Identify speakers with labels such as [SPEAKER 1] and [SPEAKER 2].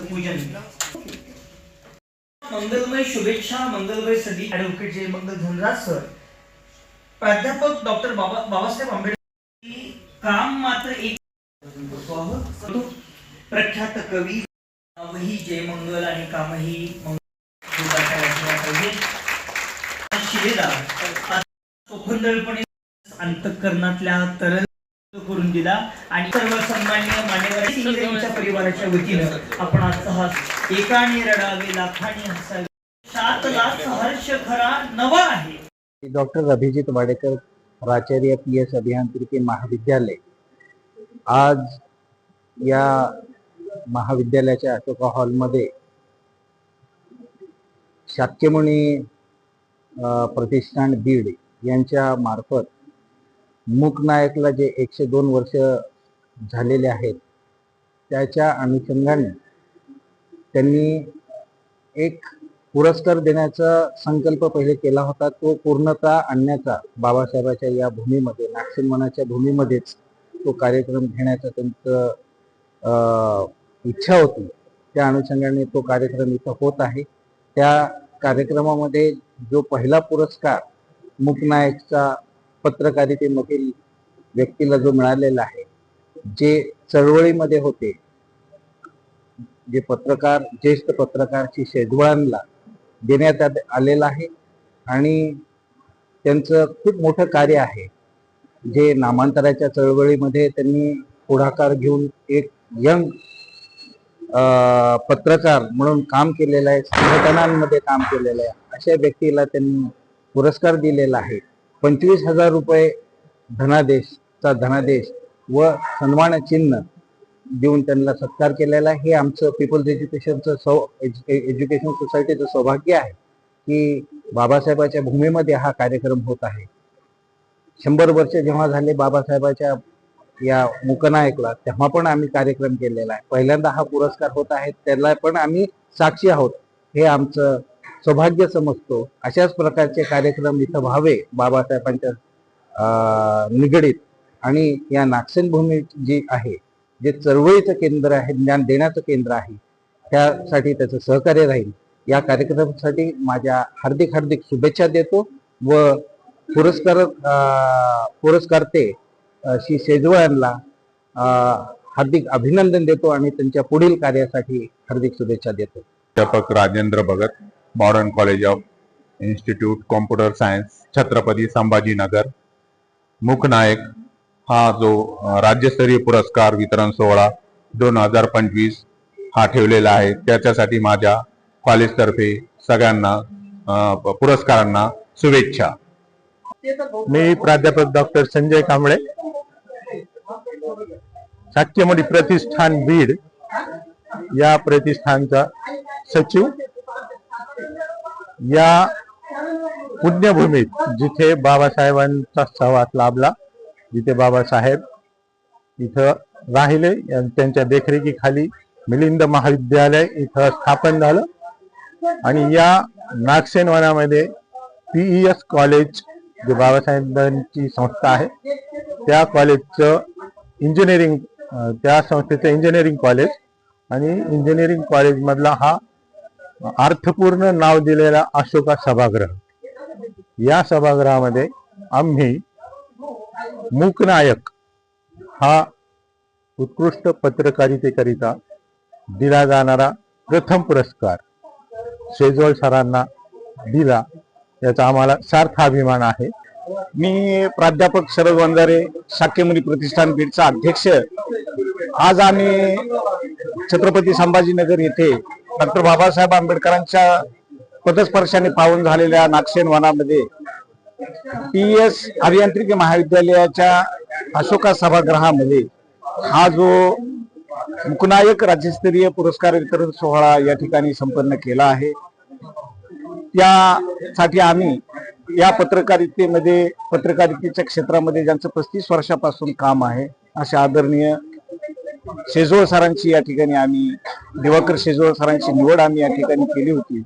[SPEAKER 1] पूजन. मंगलमय शुभेच्छा मंगलमय सदी advocate J Mangal Dhanraj sir प्राध्यापक डॉक्टर बाबा बाबासाहेब आंबेडकर काम मात्र एक प्रख्यात कवी. कामही जय मंगल आणि कामही मंगल. शिलेदार. चोखंदळपणे अंतकरणातल्या तरल करून दिला. आणि सर्व सन्मान्य मान्यवर परिवाराच्या वतीनं आपण आजचा हा एकाने रडावे लाखाने हसावे. सात लाख हर्ष खरा नवा आहे.
[SPEAKER 2] डॉक्टर अभिजित वाडेकर प्राचार्य पी एस अभियांत्रिकी महाविद्यालय. आज या महाविद्यालयाच्या अशोका हॉलमध्ये शाक्यमुनी प्रतिष्ठान बीड यांच्या मार्फत मूक नायकला जे एकशे दोन वर्ष झालेले आहेत त्याच्या अनुषंगाने त्यांनी एक पुरस्कार देण्याचा संकल्प पहिले केला होता. तो पूर्णता आणण्याचा बाबासाहेबाच्या या भूमीमध्ये नागसिंगवनाच्या भूमीमध्येच तो कार्यक्रम घेण्याचा त्यांचं इच्छा होती. त्या अनुषंगाने तो कार्यक्रम इथं होत आहे. त्या कार्यक्रमामध्ये जो पहिला पुरस्कार मुकनायकचा पत्रकारितेमधील व्यक्तीला जो मिळालेला आहे जे चळवळीमध्ये होते जे पत्रकार ज्येष्ठ पत्रकारची श्री शेजवळांना देण्यात आलेला आहे आणि त्यांचं खूप मोठं कार्य आहे जे नामांतराच्या चळवळीमध्ये त्यांनी पुढाकार घेऊन एक यंग पत्रकार म्हणून काम केलेलं आहे संघटनांमध्ये काम केलेलं आहे अशा व्यक्तीला त्यांनी पुरस्कार दिलेला आहे. पंचवीस हजार रुपये धनादेशचा धनादेश व सन्मान चिन्ह देऊन त्यांना सत्कार केलेला आहे. हे आमचं पीपल्स एज्युकेशनचं सौ एज्युकेशन सोसायटीचं सौभाग्य आहे की बाबासाहेबाच्या भूमीमध्ये हा कार्यक्रम होत आहे. शंभर वर्ष जेव्हा झाले बाबासाहेबाच्या या मुकनायकला तेव्हा पण आम्ही कार्यक्रम केलेला आहे. पहिल्यांदा हा पुरस्कार होत आहे त्याला पण आम्ही साक्षी आहोत. हे आमचं सौभाग्य समजतो. अशाच प्रकारचे कार्यक्रम इथं व्हावे बाबासाहेबांच्या निगडीत. आणि या नागसेनभूमी जी आहे जे चळवळीचं केंद्र आहे ज्ञान देण्याचं केंद्र आहे त्यासाठी त्याचं सहकार्य राहील. या कार्यक्रमासाठी माझ्या हार्दिक हार्दिक शुभेच्छा देतो व पुरस्कार पुरस्कारते श्री शेजवळांना हार्दिक अभिनंदन देतो आणि त्यांच्या पुढील कार्यासाठी हार्दिक शुभेच्छा देतो.
[SPEAKER 3] प्राध्यापक Rajendra Bhagat. Modern college of institute computer science Chhatrapati Sambhajinagar Mooknayak हा जो राज्यस्तरीय पुरस्कार वितरण सोहळा दोन हजार पंचवीस हा ठेवलेला आहे. त्याच्यासाठी माझ्या कॉलेजतर्फे सगळ्यांना पुरस्कारांना शुभेच्छा.
[SPEAKER 4] मी प्राध्यापक डॉक्टर संजय कांबळे. शाक्यमणी प्रतिष्ठान बीड या प्रतिष्ठानचा सचिव. या पुण्यभूमीत जिथे बाबासाहेबांचा सहवास लाभला जिथे बाबासाहेब इथं राहिले त्यांच्या देखरेखीखाली मिलिंद महाविद्यालय इथं स्थापन झालं. आणि या नागसेन वनामध्ये पीईएस कॉलेज जे बाबासाहेबांची संस्था आहे त्या कॉलेजचं इंजिनिअरिंग त्या संस्थेचं इंजिनिअरिंग कॉलेज आणि इंजिनिअरिंग कॉलेजमधला हा अर्थपूर्ण नाव दिलेला अशोका सभागृह. या सभागृहामध्ये आम्ही मूकनायक हा उत्कृष्ट पत्रकारितेकरिता दिला जाणारा प्रथम पुरस्कार शेजवळ सरांना दिला याचा आम्हाला सार्थ अभिमान आहे.
[SPEAKER 5] मी प्राध्यापक शरद वंजारे शाक्यमुनी प्रतिष्ठान बीडचा अध्यक्ष. आज आम्ही छत्रपती संभाजीनगर येथे डॉक्टर बाबासाहेब आंबेडकरांच्या पदस्पर्शाने पावन झालेल्या नागसेन वनामध्ये पी एस अभियांत्रिकी महाविद्यालयाच्या अशोका सभागृहामध्ये हा जो मुकनायक राज्यस्तरीय पुरस्कार वितरण सोहळा या ठिकाणी संपन्न केला आहे. त्यासाठी आम्ही या पत्रकारितेमध्ये पत्रकारितेच्या क्षेत्रामध्ये ज्यांचं पस्तीस वर्षापासून काम आहे असे आदरणीय शेजवळ सरांची या ठिकाणी आम्ही दिवाकर शेजवळ सरांची निवड आम्ही या ठिकाणी केली होती.